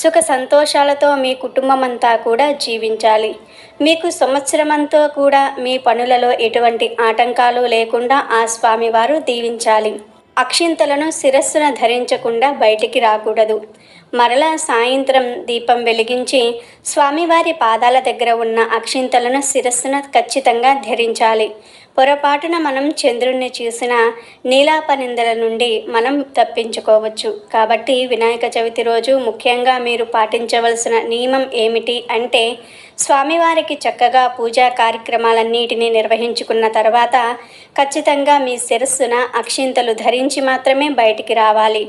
సుఖ సంతోషాలతో మీ కుటుంబం అంతా కూడా జీవించాలి. మీకు సంవత్సరమంతా కూడా మీ పనులలో ఎటువంటి ఆటంకాలు లేకుండా ఆ స్వామివారు దీవించాలి. అక్షింతలను శిరస్సున ధరించకుండా బయటికి రాకూడదు. మరలా సాయంత్రం దీపం వెలిగించి స్వామివారి పాదాల దగ్గర ఉన్న అక్షింతలను శిరస్సున ఖచ్చితంగా ధరించాలి. పొరపాటున మనం చంద్రుణ్ణి చూసిన నీలాపనిందల నుండి మనం తప్పించుకోవచ్చు. కాబట్టి వినాయక చవితి రోజు ముఖ్యంగా మీరు పాటించవలసిన నియమం ఏమిటి అంటే స్వామివారికి చక్కగా పూజా కార్యక్రమాలన్నిటినీ నిర్వహించుకున్న తర్వాత ఖచ్చితంగా మీ శిరస్సున అక్షింతలు ధరించి మాత్రమే బయటికి రావాలి.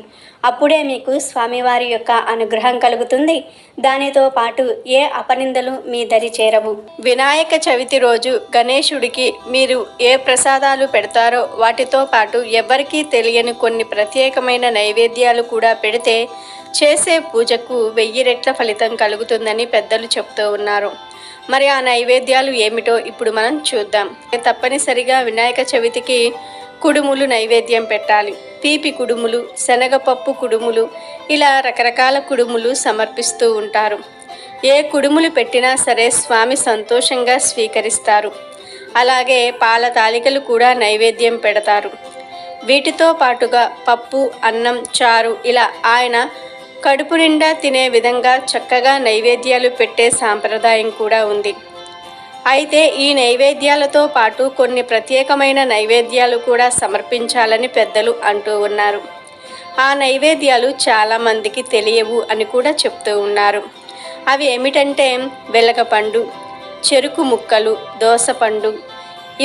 అప్పుడే మీకు స్వామివారి యొక్క అనుగ్రహం కలుగుతుంది. దానితో పాటు ఏ అపనిందలు మీ దరి చేరవు. వినాయక చవితి రోజు గణేశుడికి మీరు ఏ ప్రసాదాలు పెడతారో వాటితో పాటు ఎవరికీ తెలియని కొన్ని ప్రత్యేకమైన నైవేద్యాలు కూడా పెడితే చేసే పూజకు వెయ్యి రెట్ల ఫలితం కలుగుతుందని పెద్దలు చెప్తూ ఉన్నారు. మరి ఆ నైవేద్యాలు ఏమిటో ఇప్పుడు మనం చూద్దాం. తప్పనిసరిగా వినాయక చవితికి కుడుములు నైవేద్యం పెట్టాలి. తీపి కుడుములు శనగపప్పు కుడుములు ఇలా రకరకాల కుడుములు సమర్పిస్తూ ఉంటారు. ఏ కుడుములు పెట్టినా సరే స్వామి సంతోషంగా స్వీకరిస్తారు. అలాగే పాల తాలికలు కూడా నైవేద్యం పెడతారు. వీటితో పాటుగా పప్పు అన్నం చారు ఇలా ఆయన కడుపు నిండా తినే విధంగా చక్కగా నైవేద్యాలు పెట్టే సాంప్రదాయం కూడా ఉంది. అయితే ఈ నైవేద్యాలతో పాటు కొన్ని ప్రత్యేకమైన నైవేద్యాలు కూడా సమర్పించాలని పెద్దలు అంటూ ఉన్నారు. ఆ నైవేద్యాలు చాలామందికి తెలియవు అని కూడా చెప్తూ ఉన్నారు. అవి ఏమిటంటే వెలగపండు చెరుకు ముక్కలు దోసపండు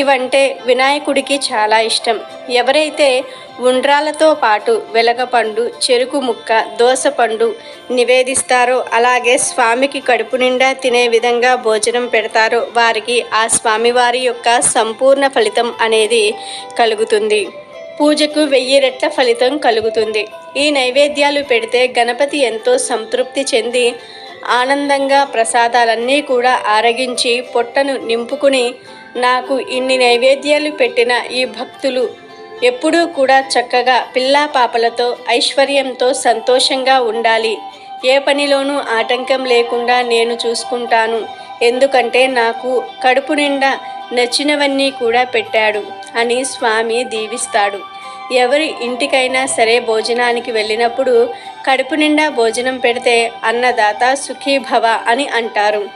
ఇవంటే వినాయకుడికి చాలా ఇష్టం. ఎవరైతే ఉండ్రాలతో పాటు వెలగపండు చెరుకు ముక్క దోసపండు నివేదిస్తారో అలాగే స్వామికి కడుపు నిండా తినే విధంగా భోజనం పెడతారో వారికి ఆ స్వామివారి యొక్క సంపూర్ణ ఫలితం అనేది కలుగుతుంది. పూజకు వెయ్యి రెట్ల ఫలితం కలుగుతుంది. ఈ నైవేద్యాలు పెడితే గణపతి ఎంతో సంతృప్తి చెంది ఆనందంగా ప్రసాదాలన్నీ కూడా ఆరగించి పొట్టను నింపుకుని నాకు ఇన్ని నైవేద్యాలు పెట్టిన ఈ భక్తులు ఎప్పుడూ కూడా చక్కగా పిల్లా పాపలతో ఐశ్వర్యంతో సంతోషంగా ఉండాలి. ఏ పనిలోనూ ఆటంకం లేకుండా నేను చూసుకుంటాను. ఎందుకంటే నాకు కడుపు నిండా నచ్చినవన్నీ కూడా పెట్టాడు అని స్వామి దీవిస్తాడు. ఎవరి ఇంటికైనా సరే భోజనానికి వెళ్ళినప్పుడు కడుపు నిండా భోజనం పెడితే అన్నదాత సుఖీభవ అని అంటారు.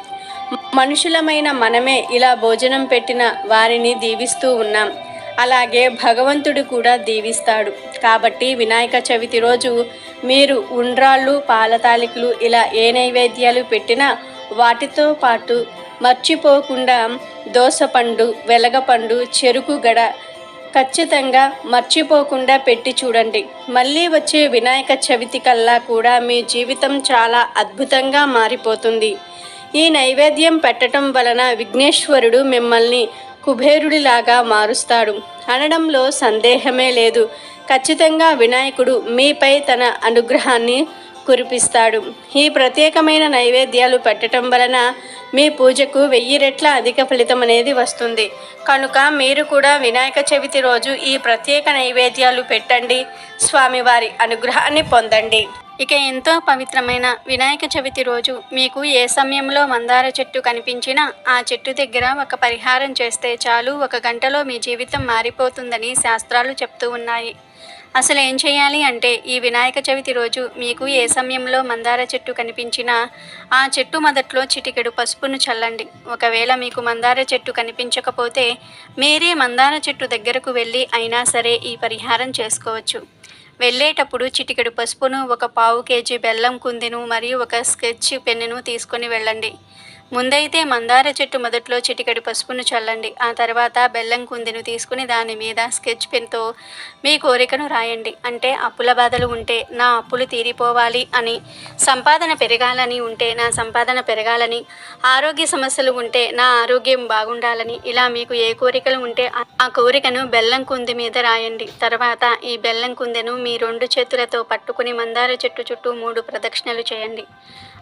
మనుషులమైన మనమే ఇలా భోజనం పెట్టిన వారిని దీవిస్తూ ఉన్నాం. అలాగే భగవంతుడు కూడా దీవిస్తాడు. కాబట్టి వినాయక చవితి రోజు మీరు ఉండ్రాళ్ళు పాలతాలికలు ఇలా ఏ నైవేద్యాలు పెట్టినా వాటితో పాటు మర్చిపోకుండా దోసపండు వెలగపండు చెరుకు గడ ఖచ్చితంగా మర్చిపోకుండా పెట్టి చూడండి. మళ్ళీ వచ్చే వినాయక చవితి కల్లా కూడా మీ జీవితం చాలా అద్భుతంగా మారిపోతుంది. ఈ నైవేద్యం పెట్టడం వలన విఘ్నేశ్వరుడు మిమ్మల్ని కుబేరుడిలాగా మారుస్తాడు. అనడంలో సందేహమే లేదు. ఖచ్చితంగా వినాయకుడు మీపై తన అనుగ్రహాన్ని కురిపిస్తాడు. ఈ ప్రత్యేకమైన నైవేద్యాలు పెట్టడం వలన మీ పూజకు వెయ్యి రెట్ల అధిక ఫలితం అనేది వస్తుంది. కనుక మీరు కూడా వినాయక చవితి రోజు ఈ ప్రత్యేక నైవేద్యాలు పెట్టండి. స్వామివారి అనుగ్రహాన్ని పొందండి. ఇక ఎంతో పవిత్రమైన వినాయక చవితి రోజు మీకు ఏ సమయంలో మందార చెట్టు కనిపించినా ఆ చెట్టు దగ్గర ఒక పరిహారం చేస్తే చాలు. ఒక గంటలో మీ జీవితం మారిపోతుందని శాస్త్రాలు చెప్తూ ఉన్నాయి. అసలు ఏం చేయాలి అంటే ఈ వినాయక చవితి రోజు మీకు ఏ సమయంలో మందార చెట్టు కనిపించినా ఆ చెట్టు మొదట్లో చిటికెడు పసుపును చల్లండి. ఒకవేళ మీకు మందార చెట్టు కనిపించకపోతే మీరే మందార చెట్టు దగ్గరకు వెళ్ళి అయినా సరే ఈ పరిహారం చేసుకోవచ్చు. వెళ్ళేటప్పుడు చిటికెడు పసుపును ఒక పావు కేజీ బెల్లం కుందిను మరియు ఒక స్కెచ్ పెన్నును తీసుకొని వెళ్ళండి. ముందైతే మందార చెట్టు మొదట్లో చిటికడి పసుపును చల్లండి. ఆ తర్వాత బెల్లం కుందిను తీసుకుని దాని మీద స్కెచ్ పెన్తో మీ కోరికను రాయండి. అంటే అప్పుల బాధలు ఉంటే నా అప్పులు తీరిపోవాలి అని. సంపాదన పెరగాలని ఉంటే నా సంపాదన పెరగాలని. ఆరోగ్య సమస్యలు ఉంటే నా ఆరోగ్యం బాగుండాలని. ఇలా మీకు ఏ కోరికలు ఉంటే ఆ కోరికను బెల్లం కుంది మీద రాయండి. తర్వాత ఈ బెల్లం కుందెను మీ రెండు చేతులతో పట్టుకుని మందార చెట్టు చుట్టూ మూడు ప్రదక్షిణలు చేయండి.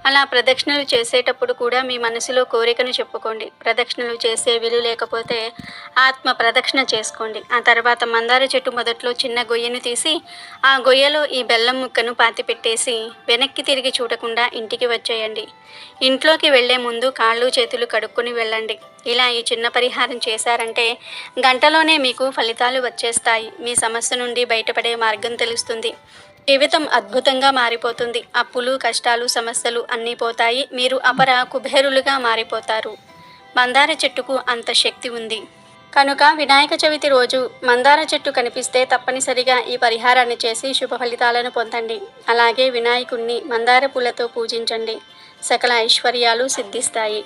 అలా ప్రదక్షిణలు చేసేటప్పుడు కూడా మీ మనసులో కోరికను చెప్పుకోండి. ప్రదక్షిణలు చేసే వీలు లేకపోతే ఆత్మ ప్రదక్షిణ చేసుకోండి. ఆ తర్వాత మందార చెట్టు మొదట్లో చిన్న గొయ్యను తీసి ఆ గొయ్యలో ఈ బెల్లం ముక్కను పాతిపెట్టేసి వెనక్కి తిరిగి చూడకుండా ఇంటికి వచ్చేయండి. ఇంట్లోకి వెళ్ళే ముందు కాళ్ళు చేతులు కడుక్కొని వెళ్ళండి. ఇలా ఈ చిన్న పరిహారం చేశారంటే గంటలోనే మీకు ఫలితాలు వచ్చేస్తాయి. మీ సమస్య నుండి బయటపడే మార్గం తెలుస్తుంది. జీవితం అద్భుతంగా మారిపోతుంది. అప్పులు కష్టాలు సమస్యలు అన్నీ పోతాయి. మీరు అపర కుబేరులుగా మారిపోతారు. మందార చెట్టుకు అంత శక్తి ఉంది. కనుక వినాయక చవితి రోజు మందార చెట్టు కనిపిస్తే తప్పనిసరిగా ఈ పరిహారాన్ని చేసి శుభ ఫలితాలను పొందండి. అలాగే వినాయకుణ్ణి మందార పూలతో పూజించండి. సకల ఐశ్వర్యాలు సిద్ధిస్తాయి.